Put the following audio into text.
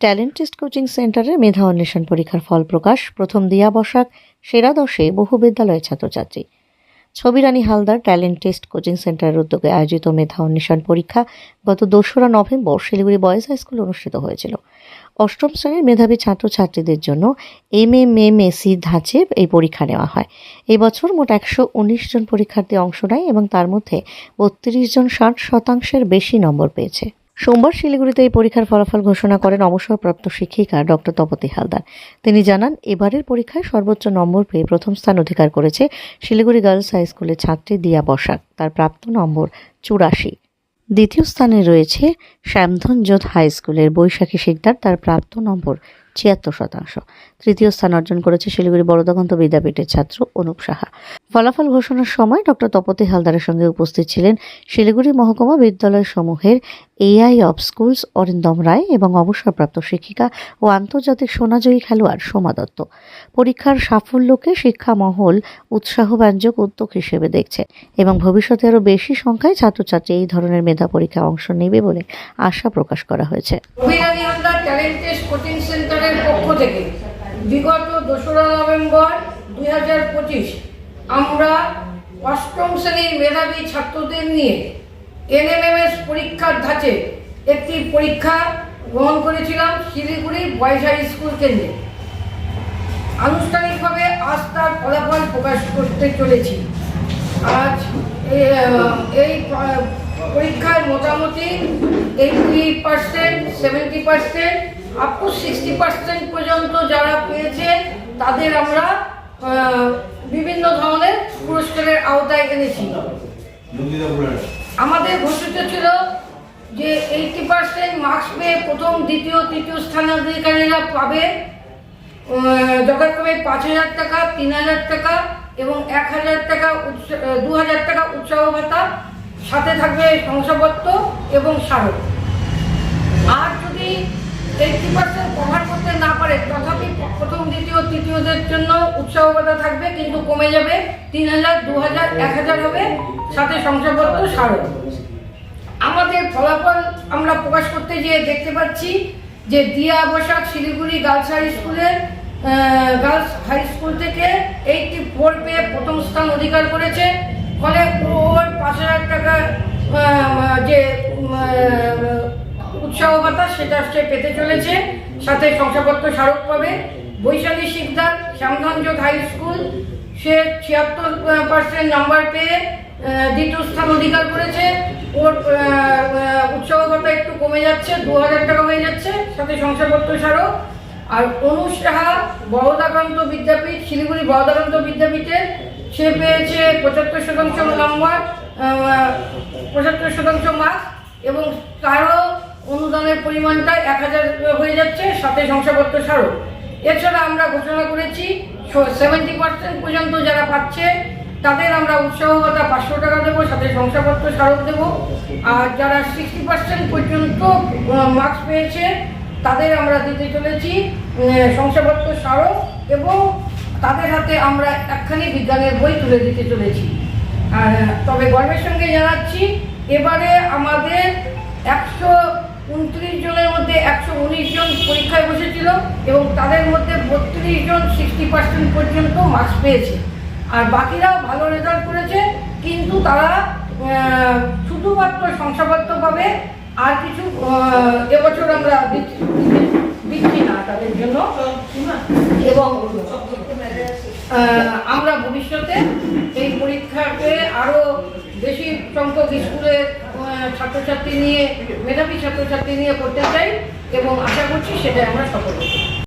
Talent test coaching সেন্টারে মেধা অন্বেষণ পরীক্ষার ফল প্রকাশ প্রথম দিয়া বসাক সেরা দশে বহু বিদ্যালয়ের ছাত্রছাত্রী। Chhabirani Haldar talent test coaching সেন্টারের উদ্যোগে আয়োজিত মেধা অন্বেষণ পরীক্ষা গত দোসরা নভেম্বর শিলিগুড়ি বয়েজ হাই স্কুলে অনুষ্ঠিত হয়েছিল। অষ্টম শ্রেণির মেধাবী ছাত্রছাত্রীদের জন্য এম এম এম এসি ধাঁচে এই পরীক্ষা নেওয়া হয়। এই বছর মোট একশো উনিশ জন পরীক্ষার্থী অংশ নেয় এবং তার মধ্যে বত্রিশ জন ষাট শতাংশের বেশি নম্বর পেয়েছে। সোমবার শিলিগুড়িতে এই পরীক্ষার ফলাফল ঘোষণা করেন অবসরপ্রাপ্ত শিক্ষিকা ডক্টর তপতি হালদার। তিনি জানান, এবারের পরীক্ষায় সর্বোচ্চ নম্বর পেয়ে প্রথম স্থান অধিকার করেছে শিলিগুড়ি গার্লস হাই স্কুলের ছাত্রী দিয়া বসাক। তার প্রাপ্ত নম্বর চুরাশি। দ্বিতীয় স্থানে রয়েছে শ্যামধনজোত হাই স্কুলের বৈশাখী শিকদার। তার প্রাপ্ত নম্বর ছিয়াত্তর শতাংশ। তৃতীয় স্থান অর্জন করেছে শিলিগুড়ি বরদগন্ত বিদ্যাপীঠের ছাত্র অনুপ সাহা। ফলাফল ঘোষণার সময় ডক্টর তপতি হালদারের সঙ্গে উপস্থিত ছিলেন শিলিগুড়ি মহকুমা বিদ্যালয় সমূহের AI of schools Arindam Roy এবং অবসরপ্রাপ্ত শিক্ষিকা ও আন্তর্জাতিক সোনাজয়ী খেলোয়াড় সোমা দত্ত। পরীক্ষার সাফল্যকে শিক্ষা মহল উৎসাহব্যঞ্জক উদ্যোগ হিসেবে দেখছে এবং ভবিষ্যতে আরও বেশি সংখ্যায় ছাত্রছাত্রী এই ধরনের মেধা পরীক্ষায় অংশ নেবে বলে আশা প্রকাশ করা হয়েছে। সেন্টারের পক্ষ থেকে বিগত দোসরা নভেম্বর দুই হাজার পঁচিশ আমরা অষ্টম শ্রেণির মেধাবী ছাত্রদের নিয়ে এনএমএমএস পরীক্ষার ধাঁচে একটি পরীক্ষা গ্রহণ করেছিলাম শিলিগুড়ি বয়েজ হাই স্কুল কেন্দ্রে। আনুষ্ঠানিকভাবে আজ তার ফলাফল প্রকাশ করতে চলেছি। আজ এই প- পরীক্ষায় মোটামুটি eighty percent, seventy percent up sixty percent পর্যন্ত যারা পেয়েছে, তাদের আমরা বিভিন্ন ধরনের পুরস্কারের আওতায় এনেছি। আমাদের ঘোষিত ছিল যে এইটি পার্সেন্ট মার্কস পেয়ে প্রথম, দ্বিতীয়, তৃতীয় স্থানাধিকারীরা পাবে যথাক্রমে পাঁচ হাজার টাকা, তিন হাজার টাকা এবং এক হাজার টাকা দু হাজার টাকা উৎসাহ ভাতা, সাথে থাকবে শংসাপত্র এবং স্মারক। আর যদি এইটটি পার্সেন্ট কভার করতে না পারে, তথাপি প্রথম, দ্বিতীয়, তৃতীয়দের জন্য উৎসাহ থাকবে, কিন্তু কমে যাবে তিন হাজার দু হাজার এক হাজার হবে, সাথে শংসাপত্র স্মারক আমাদের ফলাফল আমরা প্রকাশ করতে গিয়ে দেখতে পাচ্ছি যে দিয়া বসাক শিলিগুড়ি গার্লস হাই স্কুলের গার্লস হাই স্কুল থেকে এইটটি ফোর পেয়ে প্রথম স্থান অধিকার করেছে। ফলে ওর পাঁচ হাজার টাকা যে উৎসাহ সেটা সে পেতে চলেছে। সাথে শংসাপত্র স্মারক পাবে। বৈশালী শিকদার শ্যামগঞ্জ হাই স্কুল, সে ছিয়াত্তর পার্সেন্ট নাম্বার পেয়ে দ্বিতীয় স্থান অধিকার করেছে। ওর উৎসাহ একটু কমে যাচ্ছে, দু হাজার টাকা হয়ে যাচ্ছে। সাথে শংসাপত্র স্মারক। আর অনুষ সাহা বরদাকান্ত বিদ্যাপীঠ, শিলিগুড়ি বরদাকান্ত বিদ্যাপীঠে সে পেয়েছে পঁচাত্তর শতাংশ নম্বর পঁচাত্তর শতাংশ মার্কস এবং তারও অনুদানের পরিমাণটা এক হাজার হয়ে যাচ্ছে, সাথে শংসাপত্র স্মারক এছাড়া আমরা ঘোষণা করেছি সেভেন্টি পার্সেন্ট পর্যন্ত যারা পাচ্ছে, তাদের আমরা উৎসাহ ভাতা পাঁচশো টাকা দেবো, সাথে শংসাপত্র স্মারক দেবো। আর যারা সিক্সটি পার্সেন্ট পর্যন্ত মার্কস পেয়েছে, তাদের আমরা দিতে চলেছি শংসাপত্র স্মারক এবং তাদের হাতে আমরা একখানি বিজ্ঞানের বই তুলে দিতে চলেছি। তবে গর্বের সঙ্গে জানাচ্ছি, এবারে আমাদের একশো উনত্রিশ জনের মধ্যে একশো উনিশ জন পরীক্ষায় বসেছিল এবং তাদের মধ্যে বত্রিশ জন সিক্সটি পার্সেন্ট পর্যন্ত মার্কস পেয়েছে। আর বাকিরাও ভালো রেজাল্ট করেছে, কিন্তু তারা শুধুমাত্র শংসাপত্র পাবে আর কিছু এবছর আমরা দিচ্ছি না তাদের জন্য। এবং আমরা ভবিষ্যতে এই পরীক্ষাকে আরও বেশি সংখ্যক স্কুলের ছাত্রছাত্রী নিয়ে, মেধাবী ছাত্রছাত্রী নিয়ে করতে চাই এবং আশা করছি সেটাই আমরা সফল